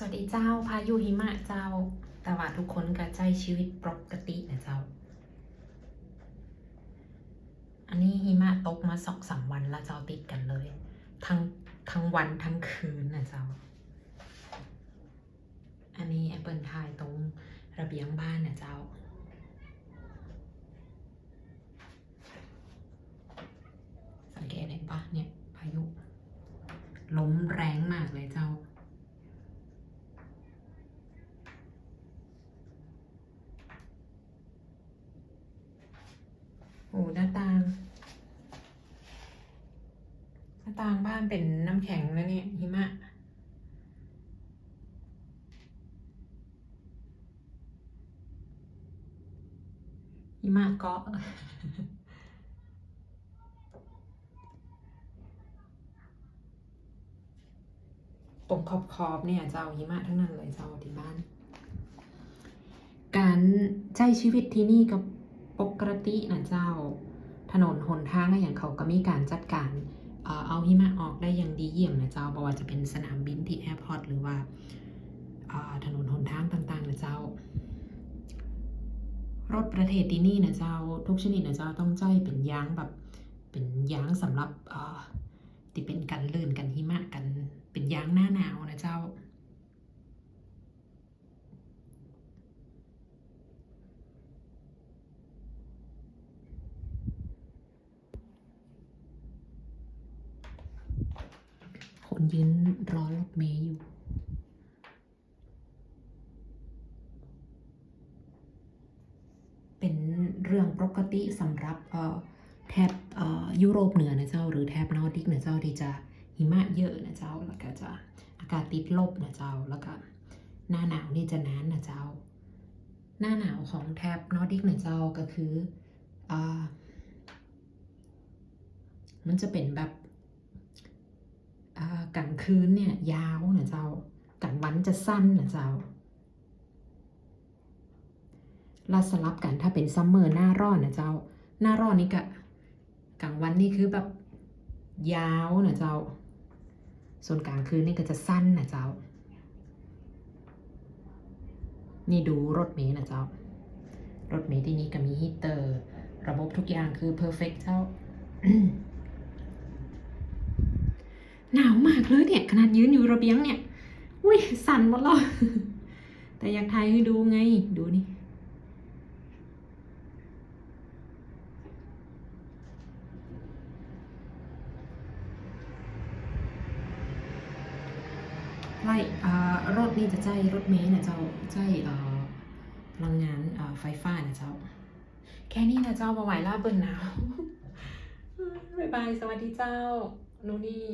สวัสดีเจ้าพายุหิมะเจ้าแต่ว่าทุกคนก็ใจชีวิตปกตินะเจ้า อันนี้หิมะตกมาสองสามวันแล้วเจ้าติดกันเลย ทั้งทั้งวันทั้งคืนนะเจ้า อันนี้แอปเปิลทายตรงระเบียงบ้านนะเจ้าสังเกตเห็นปะเนี่ยพายุล้มแรงมากเลยเจ้า โอ้หน้าต่าง ห น้าต่างบ้านเป็นน้ำแข็งแล้วเนี่ยหิมะหิมะเกาะตรงขอบขอบเนี่ยเจ้าหิมะทั้งนั้นเลยเจ้าที่บ้าน การใช้ชีวิตที่นี่กับปกตินะเจ้า ถนนหนทางอะอย่างเขาก็มีการจัดการ เอาหิมะออกได้อย่างดีเยี่ยมนะเจ้าบ่ว่าจะเป็นสนามบินที่แอร์พอร์ตหรือว่าถนนหนทางต่างๆนะเจ้ารถประเทศที่นี่นะเจ้าทุกชนิดนะเจ้าต้องใจเป็นยางแบบเป็นยางสำหรับที่เป็นกันลื่นกันหิมะกันเป็นยางหน้าหนาวนะเจ้า ยืนรอรถเมย์อยู่เป็นเรื่องปกติสำหรับแถบยุโรปเหนือนะเจ้า หรือแถบนอร์ดิกนะเจ้าที่จะหิมะเยอะนะเจ้าแล้วก็จะอากาศติดลบนะเจ้าแล้วก็หน้าหนาวนี่จะนานนะเจ้า หน้าหนาวของแถบนอร์ดิกนะเจ้าก็คืออมันจะเป็นแบบ กลางคืนเนี่ยยาวนะเจ้ากลางวันจะสั้นนะเจ้าแลาสลับกันถ้าเป็นซัมเมอร์หน้าร้อนนะเจ้า หน้าร้อนนี่ก็กลางวันนี่คือแบบยาวนะเจ้า ส่วนกลางคืนนี่ก็จะสั้นนะเจ้า นี่ดูรถเมล์นะเจ้า รถเมล์ที่นี่ก็มีฮีเตอร์ ระบบทุกอย่างคือเพอร์เฟกเจ้า หนาวมากเลยเนี่ย ขนาดยืนอยู่ระเบียงเนี่ย อุ้ยสั่นหมดแล้ว แต่อยากถ่ายให้ดูไง ดูนี่ ไล่รถนี่จะใจรถเมล์นะเจ้าใจเอ่อพลังงานไฟฟ้านะเจ้า แค่นี้นะเจ้าบาไหวล่าเบิ่นหนาว บ๊ายบาย สวัสดีเจ้า นูนี่